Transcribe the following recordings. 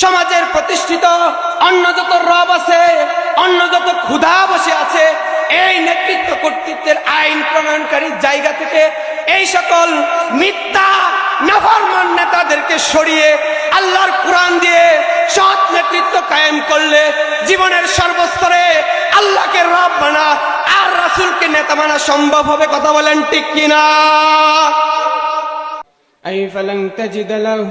সমাজের প্রতিষ্ঠিত অন্য যত রব আছে অন্য যত ক্ষুধা বসে আছে এই নেতৃত্ব কর্তৃত্বের আইন প্রণয়নকারী জায়গা থেকে এই সকল মিথ্যা নাফরমান নেতাদেরকে সরিয়ে আল্লাহর কোরআন দিয়ে সৎ নেতৃত্ব কায়েম করলে জীবনের সর্বস্তরে আল্লাহকে রব মানা আর রাসূলকে নেতা মানা সম্ভব হবে কথা বলেন ঠিক কিনা أي فلن تجد له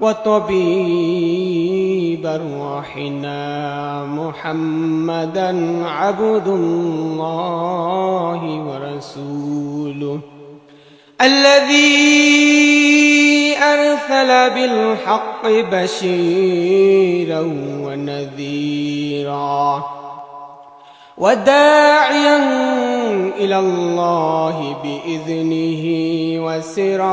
وطبيب روحنا محمدا عبد الله ورسوله الذي أرسل بالحق بشيرا ونذيرا وداعيا إلى الله بإذنه وسراجا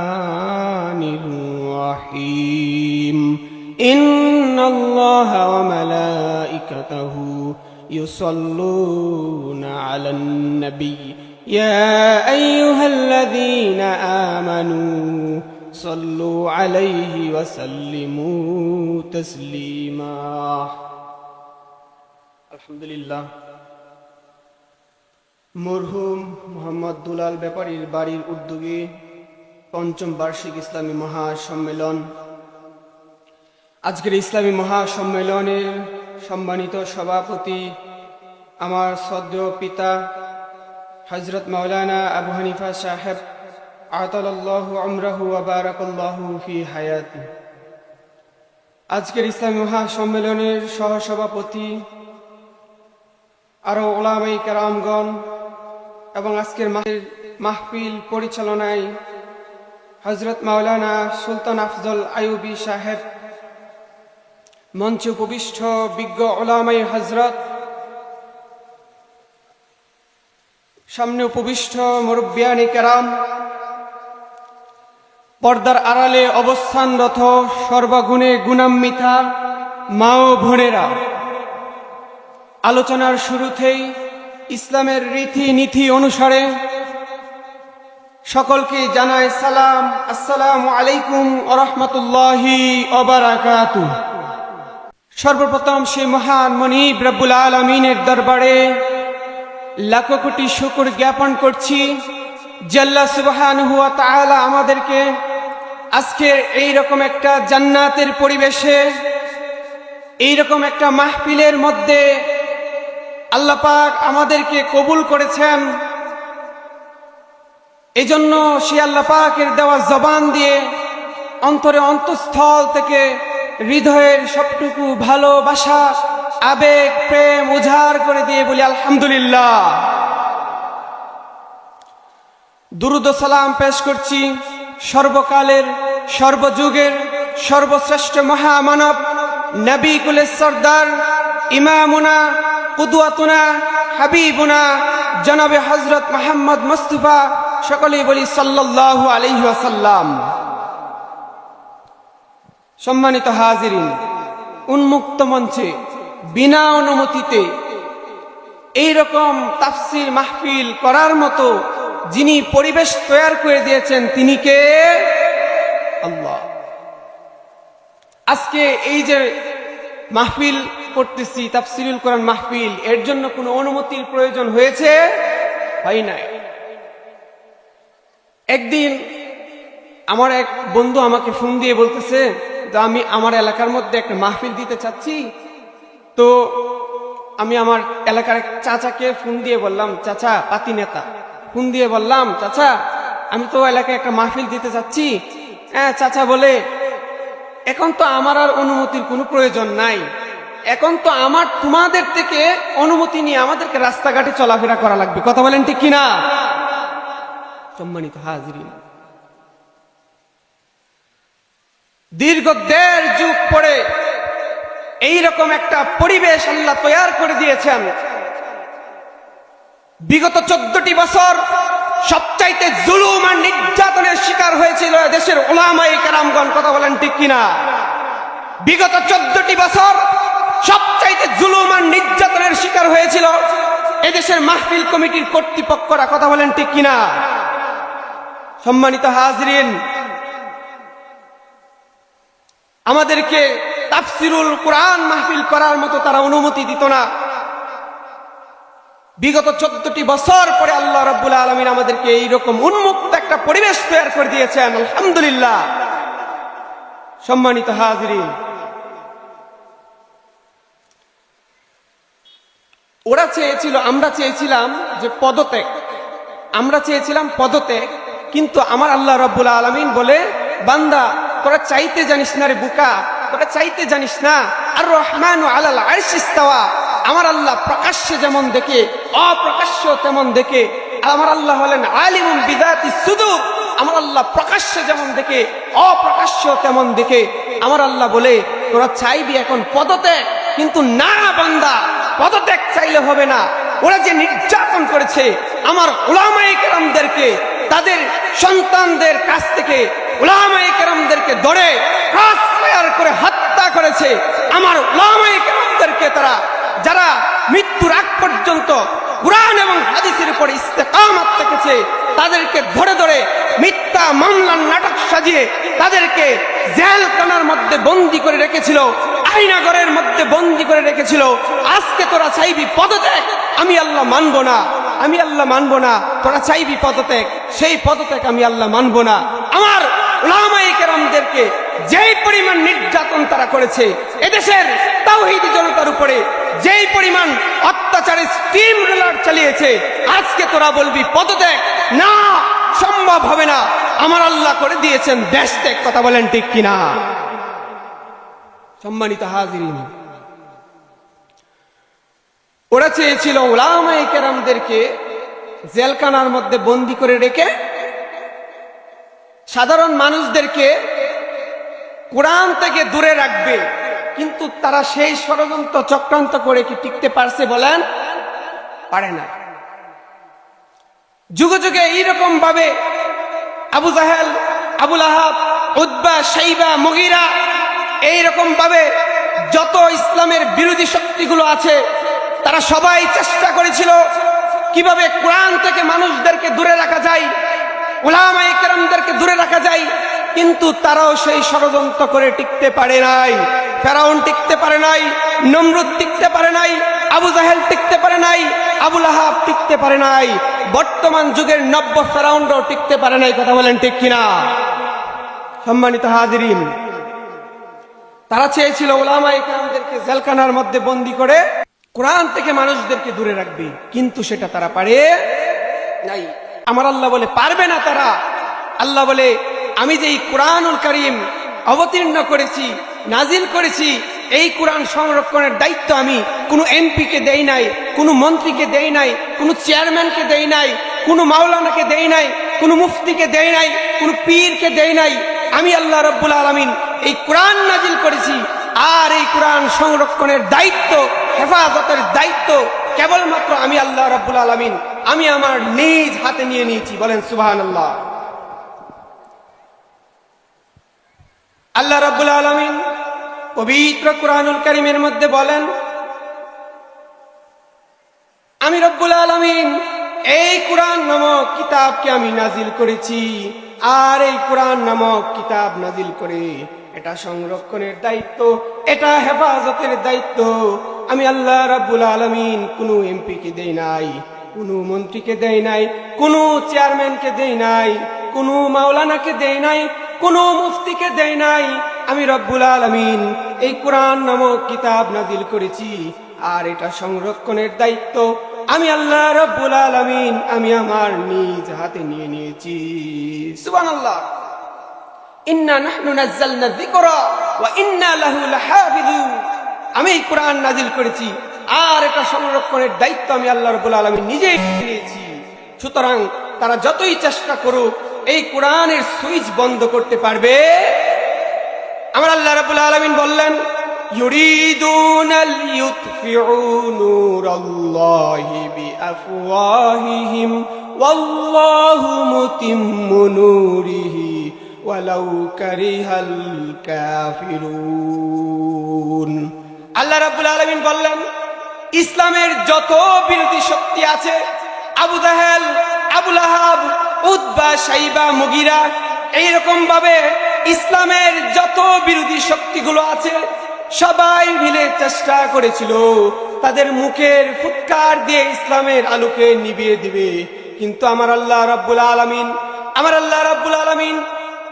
إن الله وملائكته يصلون على النبي يا أيها الذين آمنوا صلوا عليه وسلموا تسليما الحمد لله মরহুম মোহাম্মদ দুলাল ব্যাপারীর বাড়ির উদ্যোগে পঞ্চম বার্ষিক ইসলামী মহাসম্মেলন আজকের ইসলামী মহাসম্মেলনের সম্মানিত সভাপতি, আমার শ্রদ্ধেয় পিতা হজরত মাওলানা আবু হানিফা সাহেব আজকের ইসলামী মহাসম্মেলনের সহসভাপতি আরও ওলামাই কেরামগণ এবং আজকের মাহফিল পরিচালনায় হজরত মাওলানা সুলতান আফজল আয়ুবী সাহেব মঞ্চে উপবিষ্ট বিজ্ঞ ওলামাই হজরত সামনে উপবিষ্ট মুরব্বিয়ানি কেরাম, পর্দার আড়ালে অবস্থানরত সর্বগুণে গুণান্বিতা মা ও বোনেরা। আলোচনার শুরুতেই ইসলামের রীতি নীতি অনুসারে সকলকে জানায় সালাম, আসসালামু আলাইকুম আরহামতুল্লাহি অবরাকাত সর্বপ্রথম সে মহান মনিব রব্বুল আলমিনের দরবারে লাখো কোটি শুকুর জ্ঞাপন করছি জাল্লা সুবহান হুয়া তাআলা আমাদেরকে আজকে এই রকম একটা জান্নাতের পরিবেশে এই রকম একটা মাহফিলের মধ্যে আল্লাহ পাক আমাদেরকে কবুল করেছেন। এজন্য সে আল্লাহ পাকের দেওয়া জবান দিয়ে অন্তরে অন্তঃস্থল থেকে হৃদয়ের সবটুকু ভালোবাসা, আবেগ, প্রেম উজাড় করে দিয়ে বলি আলহামদুলিল্লাহ। দুরুদ সালাম পেশ করছি সর্বকালের, সর্বযুগের, সর্বশ্রেষ্ঠ মহামানব নবী কুলের সর্দার, ইমামুনা কুদুয়াতুনা হাবিবুনা, জনাবে হজরত মোহাম্মদ মুস্তফা, সকলেই বলি সাল্লাল্লাহু আলাইহি ওয়াসাল্লাম। সম্মানিত হাজিরিন, উন্মুক্ত মঞ্চে বিনা অনুমতিতে এই রকম তাফসির মাহফিল করার মতো যিনি পরিবেশ তৈরি করে দিয়েছেন, তিনি কে? আল্লাহ। আজকে এই যে মাহফিল করতেছি, তাফসিরুল কোরআন মাহফিল, এর জন্য কোনো অনুমতির প্রয়োজন হয়েছে? হয় নাই। একদিন আমার এক বন্ধু আমাকে ফোন দিয়ে বলতেছে তো আমি আমার এলাকার মধ্যে একটা মাহফিল দিতে চাচ্ছি। তো আমি আমার এলাকার চাচাকে ফোন দিয়ে বললাম, চাচা, পাতি নেতা। ফোন দিয়ে বললাম, চাচা, আমি তো এলাকায় একটা মাহফিল দিতে চাচ্ছি। হ্যাঁ চাচা, বলে, এখন তো আমার আর অনুমতির কোনো প্রয়োজন নাই। এখন তো আমার, তোমাদের থেকে অনুমতি নিয়ে আমাদেরকে রাস্তাঘাটে চলাফেরা করা লাগবে। কথা বলেন ঠিক কিনা? সম্মানিত হাজরিন দীর্ঘ দেড় যুগ পরে এইরকম একটা পরিবেশ আল্লাহ তৈয়ার করে দিয়েছেন। বিগত চোদ্দটি বছর সবচাইতে জুলুম আর নির্যাতনের শিকার হয়েছিল দেশের ওলামাই কারামগণ, কথা বলেন ঠিক কিনা? বিগত চোদ্দটি বছর সবচাইতে জুলুম আর নির্যাতনের শিকার হয়েছিল এদেশের মাহফিল কমিটির কর্তৃপক্ষরা, কথা বলেন ঠিক কিনা? সম্মানিত হাজরিন আমাদেরকে তাফসিরুল কোরআন মাহফিল করার মতো তারা অনুমতি দিত না। বিগত চোদ্দটি বছর পরে আল্লাহ রব্বুল আলমিন আমাদেরকে এইরকম উন্মুক্ত একটা পরিবেশ তৈরি করে দিয়েছেন। আলহামদুলিল্লাহ। সম্মানিত হাজরিন, ওরা চেয়েছিল, আমরা চেয়েছিলাম যে পদত্যাগ। আমরা চেয়েছিলাম পদত্যাগ, কিন্তু আমার আল্লাহ রব্বুল আলমিন বলে, বান্দা তোরা চাইতে জানিস না রে বুকা, তোরা চাইতে জানিস না। আর রহমান আলাল আরশিস্তাওয়া আমার আল্লাহ প্রকাশ্যে যেমন দেখে অপ্রকাশ্য তেমন দেখে। আমার আল্লাহ হলেন আলিমুম বিদাতি সুদূর, আমার আল্লাহ প্রকাশ্যে যেমন দেখে অপ্রকাশ্য তেমন দেখে। আমার আল্লাহ বলে, তোরা চাইবি এখন পদত্যাগ, কিন্তু না বান্দা, পদত্যাগ চাইলে হবে না। ওরা যে নির্যাতন করেছে, আমার ওলামাই কেরামদেরকে, তাদের সন্তানদের কাছ থেকে ওলামাই কেরামদেরকে ধরে ক্রস করে হত্যা করেছে। আমার ওলামাই কেরামদেরকে তারা, যারা মৃত্যুর আগ পর্যন্ত কোরআন এবং হাদিসের উপরে ইস্তেকামত থেকেছে তাদেরকে ধরে ধরে মিথ্যা মামলার নাটক সাজিয়ে তাদেরকে জেলখানার মধ্যে বন্দি করে রেখেছিল, আইনাগরের মধ্যে বন্দি করে রেখেছিল। আজকে তোরা চাইবি পদত্যাগ? আমি আল্লাহ মানবো না। আমি আল্লাহ মানবো না। তোরা চাইবি পদত্যাগ? সেই পদত্যাগ আমি আল্লাহ মানবো না। আমার ওলামাই কেরামদেরকে যেই পরিমাণ নির্যাতন তারা করেছে, এদেশের তাওহিদি জনতার উপরে যেই পরিমাণ অত্যাচারের স্টিম রোলার চালিয়েছে, আজকে তোরা বলবি, পদত্যাগ না, সম্ভব হবে না। আমার আল্লাহ করে দিয়েছেন দেশ ত্যাগ কথা বলেন ঠিক কিনা? সম্মানিত হাজিরিন, ওরা চেয়েছিল ওলামাই কেরামদেরকে জেলখানার মধ্যে বন্দি করে রেখে সাধারণ মানুষদেরকে কোরআন থেকে দূরে রাখবে, কিন্তু তারা সেই ষড়যন্ত্র চক্রান্ত করে কি টিকতে পারছে বলেন? পারে না। যুগে যুগে এইরকম ভাবে আবু জাহেল, আবুল আহাব উদ্বা সাইবা মগিরা এইরকম ভাবে যত ইসলামের বিরোধী শক্তিগুলো আছে, তারা সবাই চেষ্টা করেছিল কীভাবে কোরআন থেকে মানুষদেরকে দূরে রাখা যায় ওলামাই কেরামদেরকে দূরে রাখা যায়, কিন্তু তারাও সেই ষড়যন্ত্র করে টিকতে পারে নাই। ফেরাউন টিকতে পারে নাই, নমরুদ টিকতে পারে নাই, আবু জাহেল টিকতে পারে নাই আবুল আহাব টিকতে পারে নাই, বর্তমান যুগের নব্য ফেরাউনরাও টিকতে পারে নাই, কথা বলেন ঠিক কিনা? সম্মানিত হাজিরিন, তারা চেয়েছিল ওলামা ইকরামদেরকে জেলখানার মধ্যে বন্দি করে কোরআন থেকে মানুষদেরকে দূরে রাখবে, কিন্তু সেটা তারা পারে নাই। আমার আল্লাহ বলে, পারবে না তারা। আল্লাহ বলে, আমি যে এই কোরআনুল করিম অবতীর্ণ করেছি নাজিল করেছি, এই কোরআন সংরক্ষণের দায়িত্ব আমি। কোনো এমপিকে দেই নাই, কোনো মন্ত্রীকে দেই নাই, কোনো চেয়ারম্যানকে দেই নাই, কোনো মাওলানাকে দেই নাই, কোনো মুফতিকে দেই নাই, কোনো পীরকে দেই নাই। আমি আল্লাহ রব্বুল আলমিন এই কোরআন নাজিল করেছি। আর এই কোরআন সংরক্ষণের দায়িত্ব, হেফাজতের দায়িত্ব কেবলমাত্র আমি আল্লাহ রব্বুল আলমিন আমি আমার নিজ হাতে নিয়ে নিয়েছি, বলেন সুবাহান আল্লাহ আল্লাহ রব্বুল আলমিন পবিত্র কোরআনুল করিমের মধ্যে বলেন, আমি রব্বুল আলমিন এই কোরআন নামক কিতাবকে আমি নাজিল করেছি, আর এই কোরআন নামক কিতাব নাজিল করে এটা সংরক্ষণের দায়িত্ব, এটা হেফাজতের দায়িত্ব। আমি আল্লাহ রাব্বুল আলমিন কোনো এমপিকে দেই নাই। কোনো মন্ত্রীকে দেই নাই, কোনো চেয়ারম্যানকে দেই নাই, কোনো মাওলানাকে দেই নাই, কোনো মুফতিকে দেই নাই। আমি রব্বুল আলমিন এই কোরআন নামক কিতাব নাজিল করেছি আর এটা সংরক্ষণের দায়িত্ব। আমি আল্লাহ রব্বুল আলমিন, আমি আমার নিজ হাতে নিয়ে নিয়েছি। সুবান আল্লাহ আমি কোরআন নাজিল করেছি আর এটা সংরক্ষণের দায়িত্ব আমি আল্লাহ রাব্বুল আলামিন নিজেই নিয়েছি সুতরাং তারা যতই চেষ্টা করুক এই কোরআনের সুইচ বন্ধ করতে পারবে আমার আল্লাহ রাব্বুল আলামিন বললেন يريدون ليطفئوا نور الله بأفواههم والله متم نوره ولو كره الكافرون আল্লাহ রাব্বুল আলামিন বললেন ইসলামের যত বিরোধী শক্তি আছে, আবু জাহেল আবুল আহাব উদ্বা সাইবা, মুগিরা, এইরকম ভাবে ইসলামের যত বিরোধী শক্তিগুলো আছে, সবাই মিলে চেষ্টা করেছিল তাদের মুখের ফুৎকার দিয়ে ইসলামের আলোকে নিভিয়ে দিবে। কিন্তু আমার আল্লাহ রাব্বুল আলামিন, আমার আল্লাহ রাব্বুল আলামিন,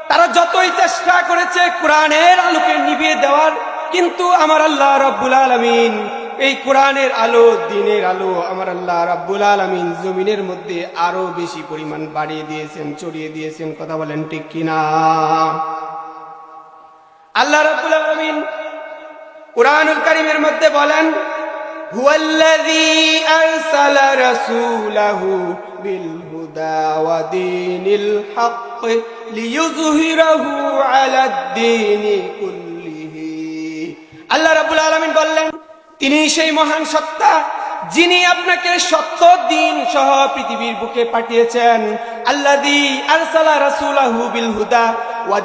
তারা যতই চেষ্টা করেছে কোরআনের আলোকে নিভিয়ে দেওয়ার, কিন্তু আমার আল্লাহ রাব্বুল আলামিন এই কোরআনের আলো, দিনের আলো আমার আল্লাহ রাব্বুল আলামিন জমিনের মধ্যে আরও বেশি পরিমাণ বাড়িয়ে দিয়েছেন চড়িয়ে দিয়েছেন। কথা বলেন ঠিক কিনা? আল্লাহ রাব্বুল আলামিন কোরআনুল কারীমের মধ্যে বলেন আল্লাহ রাব্বুল আলামিন বললেন তিনি সেই মহান সত্তা যিনি আপনাকে সত্য দিন সহ পৃথিবীর বুকে পাঠিয়েছেন। হুদা ওয়া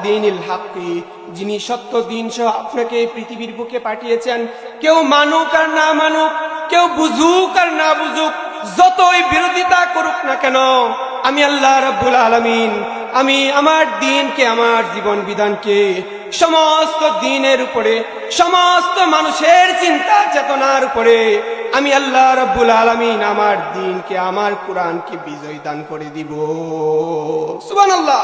যিনি সত্য দিন সহ আপনাকে পৃথিবীর বুকে পাঠিয়েছেন। কেউ মানুক আর না মানুক, কেউ বুঝুক আর না বুঝুক, যতই বিরোধিতা করুক না কেন, আমি আল্লাহ রাব্বুল আলামিন, আমি আমার দিনকে, আমার জীবন বিধানকে সমস্ত দিনের উপরে, সমস্ত মানুষের চিন্তা চেতনার উপরে, আমি আল্লাহ রাব্বুল আলামিন আমার দিনকে, আমার কোরআনকে বিজয় দান করে দিব। সুবহানাল্লাহ।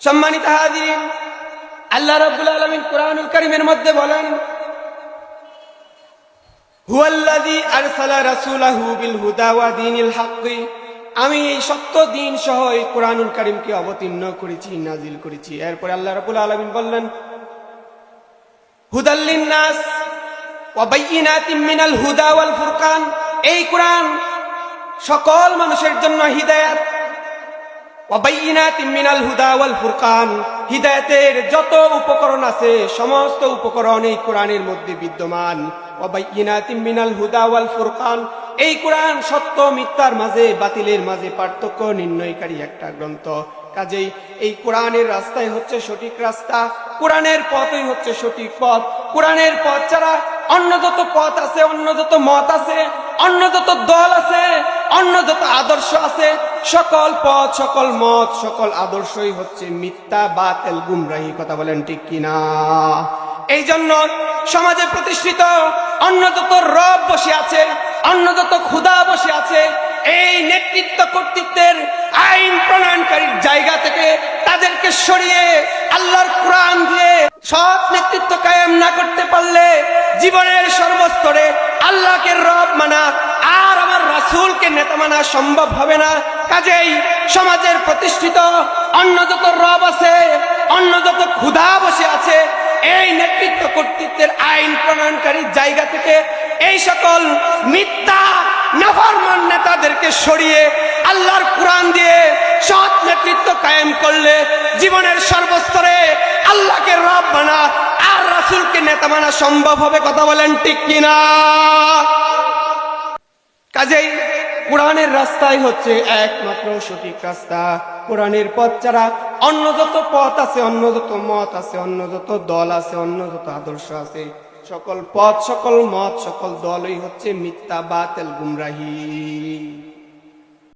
সম্মানিত হাজিরিন, আল্লাহ রাব্বুল আলামিন কোরআনুল কারীমের মধ্যে বলেন, হুয়াল্লাযী আরসালা রাসূলাহু বিল হুদা ওয়া দীনিল হাক্কি। আমি এই সত্য দিন সহ এই কোরআনুল কারীমকে অবতীর্ণ করেছি, নাজিল করেছি। এরপর আল্লাহ রাব্বুল আলামিন বললেন হুদাল্লিন নাস ওয়া বাইয়িনাতিম মিনাল হুদা ওয়াল ফুরকান। এই কোরআন সকল মানুষের জন্য যত উপকরণ আছে, সমস্ত উপকরণ এই কোরআনের মধ্যে বিদ্যমান। মিনাল হুদা ওয়াল ফুরকান। এই কোরআন সত্য, মিথ্যার মাঝে, বাতিলের মাঝে পার্থক্য, নির্ণয়কারী একটা গ্রন্থ। কাজেই এই কোরআনের রাস্তাই হচ্ছে সঠিক রাস্তা, কোরআনের পথই হচ্ছে সঠিক পথ। কোরআনের পথ ছাড়া অন্য যত পথ আছে, অন্য যত মত আছে, অন্য যত দল আছে, অন্য যত আদর্শ আছে, সকল পথ, সকল মত, সকল আদর্শই হচ্ছে মিথ্যা বা বাতেল, গুমরাহি, কথা বলেন ঠিক কিনা? এই জন্য সমাজে প্রতিষ্ঠিত অন্য যত রব বসে আছে অন্য যত ক্ষুধা বসে আছে, এই নেতৃত্ব কর্তৃত্বের আইন প্রণয়নকারীর জায়গা থেকে তাদেরকে সরিয়ে আল্লাহর কোরআন দিয়ে সৎ নেতৃত্ব কায়েম না করতে পারলে জীবনের সর্বস্তরে আল্লাহকে রব মানা আর আমার রাসূলকে নেতা মানা সম্ভব হবে না। কাজেই সমাজের প্রতিষ্ঠিত অন্য যত রব আছে, অন্য যত ক্ষুধা বসে আছে, এই নেতৃত্ব কর্তৃত্বের আইন প্রণয়নকারীর জায়গা থেকে এই সকল মিথ্যা, নাফরমান নেতাদেরকে সরিয়ে আল্লাহর কোরআন দিয়ে সৎ নেতৃত্ব কায়েম করলে জীবনের সর্বস্তরে আল্লাহকে রব মানা আর রাসূলকে নেতা মানা সম্ভব হবে, কথা বলেন ঠিক কিনা? কাজেই কোরআনের রাস্তাই হচ্ছে একমাত্র সঠিক রাস্তা। কোরআনের পথ ছাড়া অন্য যত পথ আছে, অন্য যত মত আছে, অন্য যত দল আছে, অন্য যত আদর্শ আছে সকল পথ সকল মত সকল দলই হচ্ছে মিথ্যা বাতেল গুমরাহি।